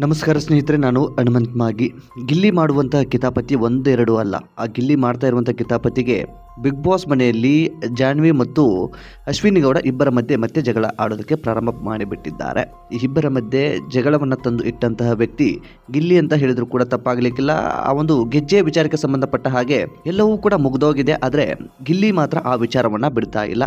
ನಮಸ್ಕಾರ ಸ್ನೇಹಿತರೆ, ನಾನು ಹನುಮಂತ್ ಮಾಗಿ ಗಿಲ್ಲಿ ಮಾಡುವಂತಹ ಕಿತಾಪತಿ ಒಂದೆರಡು ಅಲ್ಲ. ಆ ಗಿಲ್ಲಿ ಮಾಡ್ತಾ ಇರುವಂಥ ಕಿತಾಪತಿಗೆ ಬಿಗ್ ಬಾಸ್ ಮನೆಯಲ್ಲಿ ಜಾನ್ವಿ ಮತ್ತು ಅಶ್ವಿನಿ ಗೌಡ ಇಬ್ಬರ ಮಧ್ಯೆ ಮತ್ತೆ ಜಗಳ ಆಡೋದಕ್ಕೆ ಪ್ರಾರಂಭ ಮಾಡಿಬಿಟ್ಟಿದ್ದಾರೆ. ಈ ಇಬ್ಬರ ಮಧ್ಯೆ ಜಗಳವನ್ನು ತಂದು ಇಟ್ಟಂತಹ ವ್ಯಕ್ತಿ ಗಿಲ್ಲಿ ಅಂತ ಹೇಳಿದ್ರು ಕೂಡ ತಪ್ಪಾಗಲಿಕ್ಕಿಲ್ಲ. ಆ ಒಂದು ಗೆಜ್ಜೆ ವಿಚಾರಕ್ಕೆ ಸಂಬಂಧಪಟ್ಟ ಹಾಗೆ ಎಲ್ಲವೂ ಕೂಡ ಮುಗಿದೋಗಿದೆ. ಆದರೆ ಗಿಲ್ಲಿ ಮಾತ್ರ ಆ ವಿಚಾರವನ್ನು ಬಿಡ್ತಾ ಇಲ್ಲ.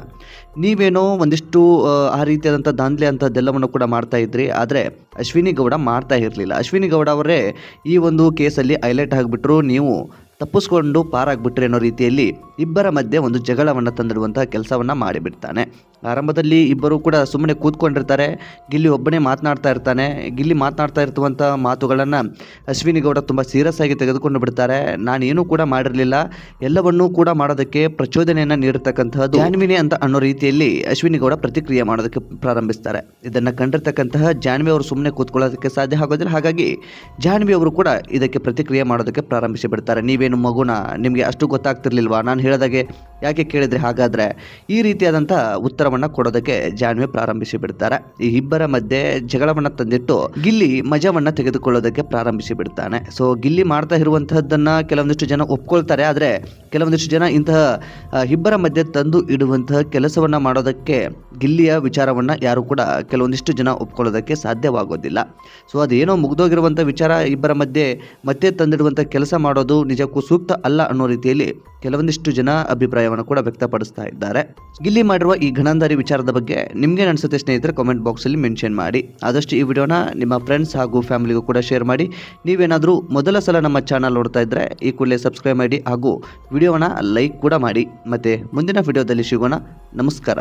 ನೀವೇನೋ ಒಂದಿಷ್ಟು ಆ, ರೀತಿಯಾದಂಥ ದಾಂಧಲೆ ಅಂಥದ್ದೆಲ್ಲವನ್ನು ಕೂಡ ಮಾಡ್ತಾ ಇದ್ರಿ. ಆದರೆ ಅಶ್ವಿನಿ ಗೌಡ ಮಾಡ್ತಾ ಇರಲಿಲ್ಲ. ಅಶ್ವಿನಿ ಗೌಡ ಅವರೇ ಈ ಒಂದು ಕೇಸಲ್ಲಿ ಹೈಲೈಟ್ ಆಗಿಬಿಟ್ರು. ನೀವು ತಪ್ಪಿಸ್ಕೊಂಡು ಪಾರಾಗ್ಬಿಟ್ರೆ ಅನ್ನೋ ರೀತಿಯಲ್ಲಿ ಇಬ್ಬರ ಮಧ್ಯೆ ಒಂದು ಜಗಳವನ್ನು ತಂದಿಡುವಂತಹ ಕೆಲಸವನ್ನು ಮಾಡಿಬಿಡ್ತಾನೆ. ಆರಂಭದಲ್ಲಿ ಇಬ್ಬರು ಕೂಡ ಸುಮ್ಮನೆ ಕೂತ್ಕೊಂಡಿರ್ತಾರೆ. ಗಿಲ್ಲಿ ಒಬ್ಬನೇ ಮಾತನಾಡ್ತಾ ಇರ್ತಾನೆ. ಗಿಲ್ಲಿ ಮಾತನಾಡ್ತಾ ಇರ್ತವಂಥ ಮಾತುಗಳನ್ನು ಅಶ್ವಿನಿ ಗೌಡ ತುಂಬ ಸೀರಿಯಸ್ ಆಗಿ ತೆಗೆದುಕೊಂಡು ಬಿಡ್ತಾರೆ. ನಾನೇನು ಕೂಡ ಮಾಡಿರಲಿಲ್ಲ. ಎಲ್ಲವನ್ನೂ ಕೂಡ ಮಾಡೋದಕ್ಕೆ ಪ್ರಚೋದನೆಯನ್ನು ನೀಡಿರ್ತಕ್ಕಂತಹದ್ದು ಜಾನ್ವಿನಿ ಅಂತ ಅನ್ನೋ ರೀತಿಯಲ್ಲಿ ಅಶ್ವಿನಿ ಗೌಡ ಪ್ರತಿಕ್ರಿಯೆ ಮಾಡೋದಕ್ಕೆ ಪ್ರಾರಂಭಿಸ್ತಾರೆ. ಇದನ್ನು ಕಂಡಿರ್ತಕ್ಕಂತಹ ಜಾನ್ವಿ ಅವರು ಸುಮ್ಮನೆ ಕೂತ್ಕೊಳ್ಳೋದಕ್ಕೆ ಸಾಧ್ಯ ಆಗೋದಿಲ್ಲ. ಹಾಗಾಗಿ ಜಾನ್ವಿ ಅವರು ಕೂಡ ಇದಕ್ಕೆ ಪ್ರತಿಕ್ರಿಯೆ ಮಾಡೋದಕ್ಕೆ ಪ್ರಾರಂಭಿಸಿ ಬಿಡ್ತಾರೆ. ನೀವೇನು ಮಗುನ? ನಿಮಗೆ ಅಷ್ಟು ಗೊತ್ತಾಗ್ತಿರ್ಲಿಲ್ವಾ? ನಾನು ಹೇಳಿದಾಗೆ ಯಾಕೆ ಕೇಳಿದ್ರೆ ಹಾಗಾದರೆ ಈ ರೀತಿಯಾದಂಥ ಉತ್ತರವನ್ನು ಕೊಡೋದಕ್ಕೆ ಜಾನ್ವಿ ಪ್ರಾರಂಭಿಸಿ ಬಿಡ್ತಾರೆ. ಈ ಇಬ್ಬರ ಮಧ್ಯೆ ಜಗಳವನ್ನು ತಂದಿಟ್ಟು ಗಿಲ್ಲಿ ಮಜವನ್ನು ತೆಗೆದುಕೊಳ್ಳೋದಕ್ಕೆ ಪ್ರಾರಂಭಿಸಿ ಬಿಡ್ತಾನೆ. ಸೊ ಗಿಲ್ಲಿ ಮಾಡ್ತಾ ಇರುವಂತಹದ್ದನ್ನು ಕೆಲವೊಂದಿಷ್ಟು ಜನ ಒಪ್ಕೊಳ್ತಾರೆ. ಆದರೆ ಕೆಲವೊಂದಿಷ್ಟು ಜನ ಇಂತಹ ಇಬ್ಬರ ಮಧ್ಯೆ ತಂದು ಇಡುವಂತಹ ಕೆಲಸವನ್ನು ಮಾಡೋದಕ್ಕೆ ಗಿಲ್ಲಿಯ ವಿಚಾರವನ್ನು ಯಾರು ಕೂಡ ಕೆಲವೊಂದಿಷ್ಟು ಜನ ಒಪ್ಕೊಳ್ಳೋದಕ್ಕೆ ಸಾಧ್ಯವಾಗೋದಿಲ್ಲ. ಸೊ ಅದೇನೋ ಮುಗ್ದೋಗಿರುವಂಥ ವಿಚಾರ, ಇಬ್ಬರ ಮಧ್ಯೆ ಮತ್ತೆ ತಂದಿಡುವಂಥ ಕೆಲಸ ಮಾಡೋದು ನಿಜಕ್ಕೂ ಸೂಕ್ತ ಅಲ್ಲ ಅನ್ನೋ ರೀತಿಯಲ್ಲಿ ಕೆಲವೊಂದಿಷ್ಟು ಜನ ಅಭಿಪ್ರಾಯವನ್ನು ಕೂಡ ವ್ಯಕ್ತಪಡಿಸ್ತಾ ಇದ್ದಾರೆ. ಗಿಲ್ಲಿ ಮಾಡಿರುವ ಈ ಘನಂದಾರಿ ವಿಚಾರದ ಬಗ್ಗೆ ನಿಮಗೆ ಅನಿಸುತ್ತೆ ಸ್ನೇಹಿತರೆ ಕಾಮೆಂಟ್ ಬಾಕ್ಸಲ್ಲಿ ಮೆನ್ಷನ್ ಮಾಡಿ. ಆದಷ್ಟು ಈ ವಿಡಿಯೋನ ನಿಮ್ಮ ಫ್ರೆಂಡ್ಸ್ ಹಾಗೂ ಫ್ಯಾಮಿಲಿಗೂ ಕೂಡ ಶೇರ್ ಮಾಡಿ. ನೀವೇನಾದರೂ ಮೊದಲ ಸಲ ನಮ್ಮ ಚಾನಲ್ ನೋಡ್ತಾ ಇದ್ದರೆ ಈ ಕೂಡಲೇ ಸಬ್ಸ್ಕ್ರೈಬ್ ಮಾಡಿ ಹಾಗೂ ವಿಡಿಯೋನ ಲೈಕ್ ಕೂಡ ಮಾಡಿ. ಮತ್ತು ಮುಂದಿನ ವಿಡಿಯೋದಲ್ಲಿ ಸಿಗೋಣ. ನಮಸ್ಕಾರ.